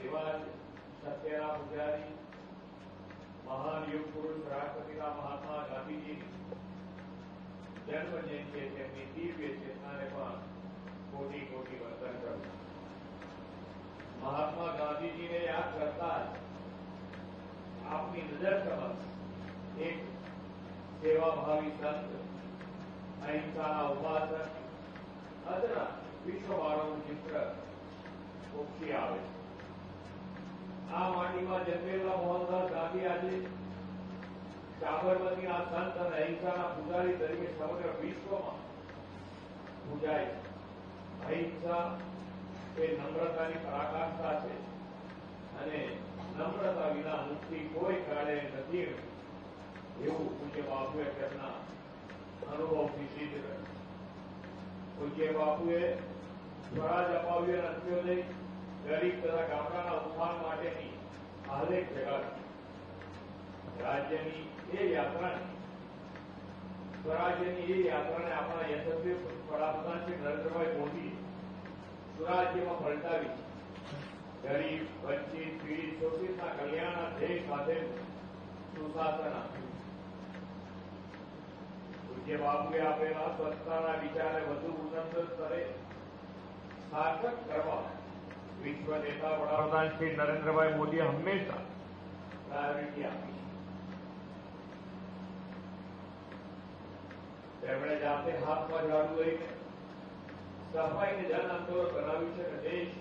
એવા જ સત્યના પૂજારી મહાન યુગ પુરુષ રાષ્ટ્રપિતા મહાત્મા ગાંધીજીની જન્મ જયંતિએ તેમની દિવ્ય ચેતનાને પણ કોટી કોટી વંદન કરું મહાત્મા ગાંધીજીને યાદ કરતા જ આપની નજર સમક્ષ એક સેવાભાવી સંત અહિંસાના ઉપાસક અદના વિશ્વવાળાનું ચિત્ર ઉપસી આવે છે આ માટીમાં જન્મેલા મોહનદાસ ગાંધી આજે સાબરમતીના સંત અને અહિંસાના પૂજારી તરીકે સમગ્ર વિશ્વમાં પૂજાય અહિંસા એ નમ્રતાની પરાકાષ્ઠા છે અને નમ્રતા વિના મુક્તિ કોઈ કાળે નથી એવું પૂજ્ય બાપુએ તેમના અનુભવથી સિદ્ધ કર્યું. પૂજ્ય બાપુએ સ્વરાજ અપાવ્યું અને અંત્યોદય ગરીબ તથા ગામડાના ઉત્થાન માટેની આલેખ જગાડી રાજ્યની એ યાત્રાને સ્વરાજ્યની એ યાત્રાને આપણા યશસ્વી વડાપ્રધાન શ્રી નરેન્દ્રભાઈ મોદી સુરાજ્યમાં પલટાવી ગરીબ વંચિત પીડિત શોષિતના કલ્યાણના ધ્યેય સાથે સુશાસન આપ્યું પૂજ્ય બાપુએ આપેલા સ્વચ્છતાના વિચારને વધુ ઉન્નત સ્તરે સાર્થક કરવા વિશ્વ નેતા વડાપ્રધાન શ્રી નરેન્દ્રભાઈ મોદીએ હંમેશા પ્રાયોરિટી આપી તેમણે જાતે હાથમાં ઝાડુ લઈને સફાઈને જન આંદોલન બનાવ્યું છે અને દેશ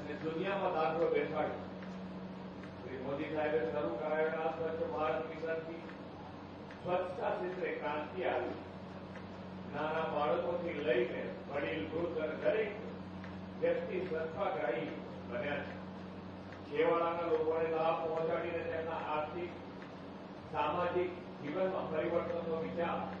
અને દુનિયામાં દાખલો બેસાડ્યો. શ્રી મોદી સાહેબે શરૂ કરાયેલા સ્વચ્છ ભારત મિશનથી સ્વચ્છતા ક્ષેત્રે ક્રાંતિ આવી. નાના બાળકોથી લઈને વડીલ વૃદ્ધ અને દરેક વ્યક્તિ સ્વચ્છાગ્રાહી બન્યા છે. છેવાડાના લોકોને લાભ પહોંચાડીને તેમના આર્થિક સામાજિક જીવનમાં પરિવર્તનનો વિચાર